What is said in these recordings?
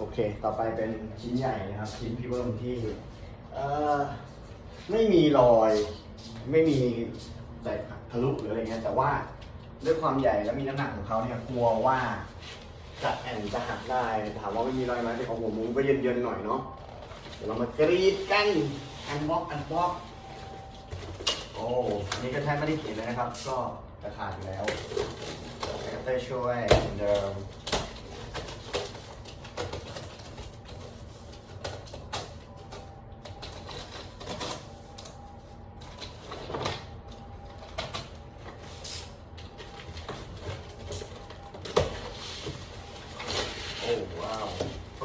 โอเค ต่อไปเป็นชิ้นใหญ่นะครับ ชิ้นพิเบิมที่เอ่อไม่มีรอย ไม่มีแตกทะลุหรืออะไรเงี้ยแต่ว่าด้วยความใหญ่และมีน้ำหนักของเขาเนี่ยกลัวว่าจะแอนจะหักได้ถามว่าไม่มีรอยไหมแต่ของผมมันก็เย็นๆหน่อยเนาะเดี๋ยวเรามากรีดกันอันบ็อกอันบ็อกโอ้อันนี้ก็แทบไม่ได้กรีดเลยนะครับ ก็จะขาดอยู่แล้วแอคเตอร์ช่วยเหมือนเดิม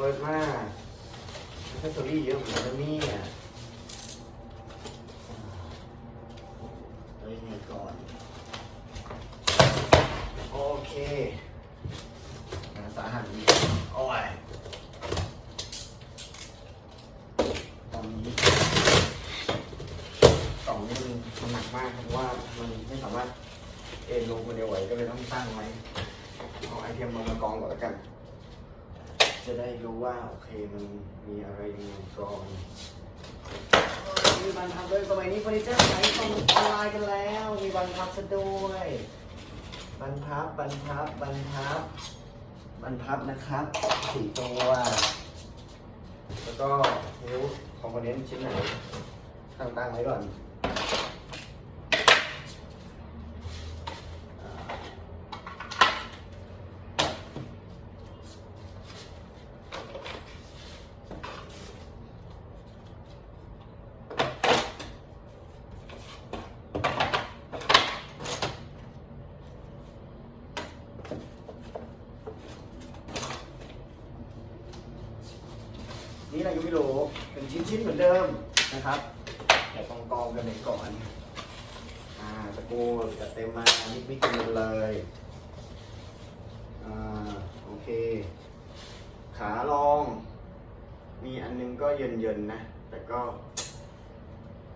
ปิดมากแอคเซสซอรี่เยอะเหมือนกันนะเนี่ยเฮ้ยไงก่อน โอเคงานสาหัสดีโอ้ยตอนนี้กล่องนี้มันหนักมากเพราะว่ามันไม่สามารถเอ็นลงคนเดียวไหวก็เลยต้องตั้งไว้เอาไอเทมลงมากองก่อนแล้วกัน จะได้รู้ว่าโอเคมันมีอะไรยังไงก่อนมีบันทับด้วยสมัยนี้เฟอร์นิเจอร์ขายส่งออนไลน์กันแล้ว มีบันทับซะด้วยบันพับบันพับบันพับบันพับนะครับสี่ตัวแล้วก็นิ้วคอมโพเนนต์ชิ้นไหนตั้งๆไว้ก่อน นี่เรายังไม่รู้เป็นชิ้นๆเหมือนเดิมนะครับแต่กองกองๆกันไปก่อนอ่าตะกูจัดเต็มมามิกมิกกันเลยอ่าโอเค ขาลอง มีอันนึงก็เย็นๆนะ แต่ก็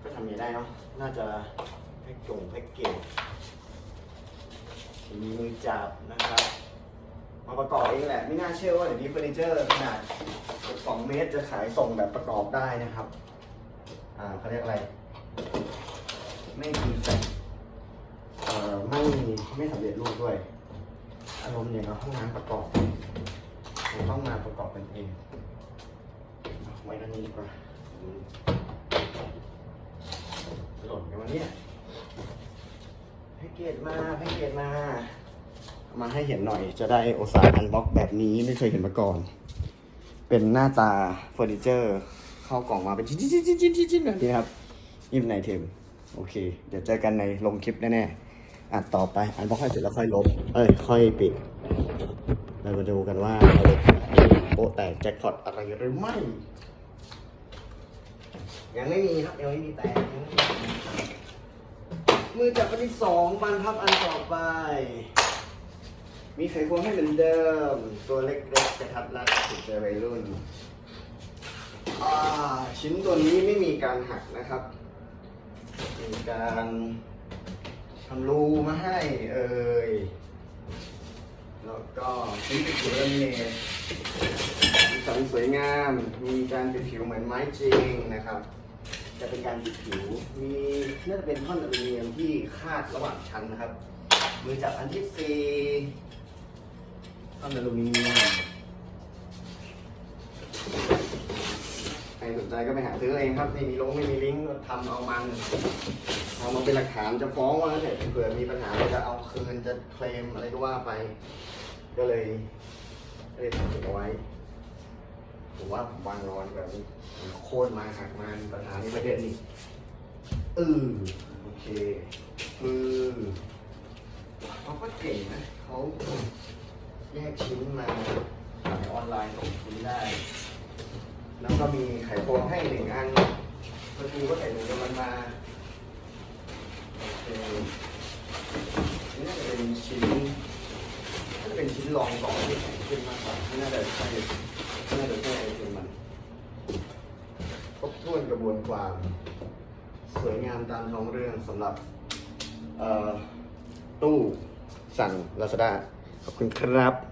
ก็ทำยังไงได้เนาะน่าจะแพ็กจงแพ็กเกจมีมือจับนะครับ มาประกอบเองแหละ ไม่น่าเชื่อว่าเดี๋ยวนี้เฟอร์นิเจอร์ขนาด 2 เมตรจะขายส่งแบบประกอบได้นะครับ อ่าเขาเรียกอะไร ไม่มีแฟกเอ่อไม่ไม่สำเร็จรูปด้วย อารมณ์อย่างกับห้องน้ำประกอบเราต้องมาประกอบกันเองไว้ด้านนี้ดีกว่าอืมหล่นกันวันนี้แพ็กเกจมาแพ็กเกจมาเอา มาให้เห็นหน่อยจะได้โอซาอันบ็อกแบบนี้ไม่เคยเห็นมาก่อน เป็นหน้าตาเฟอร์นิเจอร์ เข้ากล่องมาเป็นชิ้นๆๆๆๆๆแบบนี้ครับยิมในเทมโอเค เดี๋ยวเจอกันในลงคลิปแน่ๆอัดต่อไปอันบ็อกให้เสร็จแล้วค่อยลบ เอ้ย ค่อยปิด เรามาดูกันว่าเราโปะแตกแจ็คพอตอะไรหรือไม่ยังไม่มีครับยังไม่มีแตงมือจับอันที่สองบรรทับอันต่อไป มีไขควงให้เหมือนเดิม ตัวเล็กๆกระทัดรัดติดใจวัยรุ่น ชิ้นตัวนี้ไม่มีการหักนะครับ มีการทำรูมาให้เอ่ย แล้วก็ชิ้นติดผิวเลมิเนตสีสันสวยงาม มีการติดผิวเหมือนไม้จริงนะครับ จะเป็นการติดผิว มีน่าจะเป็นท่อนอลูมิเนียมที่คาดระหว่างชั้นนะครับ มือจับอันที่สี่ ท่อนอลูมิเนียมใครสนใจก็ไปหาซื้อเองครับไม่มีลงไม่มีลิงก์ทำเอามันเอามาเป็นหลักฐานจะฟ้องว่างั้นเถอะเผื่อมีปัญหาจะเอาคืนจะเคลมอะไรก็ว่าไป ก็เลยก็เลยทำเก็บเอาไว้ผมว่าผมวางนอนแบบนี้โค่นมาหักมามีปัญหาในประเด็นนี้เออโอเคคือเขาก็เก่งนะเขา แยกชิ้นมาขายออนไลน์ส่งชิ้นได้ แล้วก็มีไข่ควงให้หนึ่งอันประตูก็ใส่หนึ่งกับมันมาโอเคนี่น่าจะเป็นชิ้นน่าจะเป็นชิ้นรองก่อนที่แข็งขึ้นมากกว่าน่าจะใช่น่าจะใช่ไอเทมมันครบถ้วนกระบวนความสวยงามตามท้องเรื่องสำหรับเอ่อตู้สั่ง Lazada ขอบคุณครับ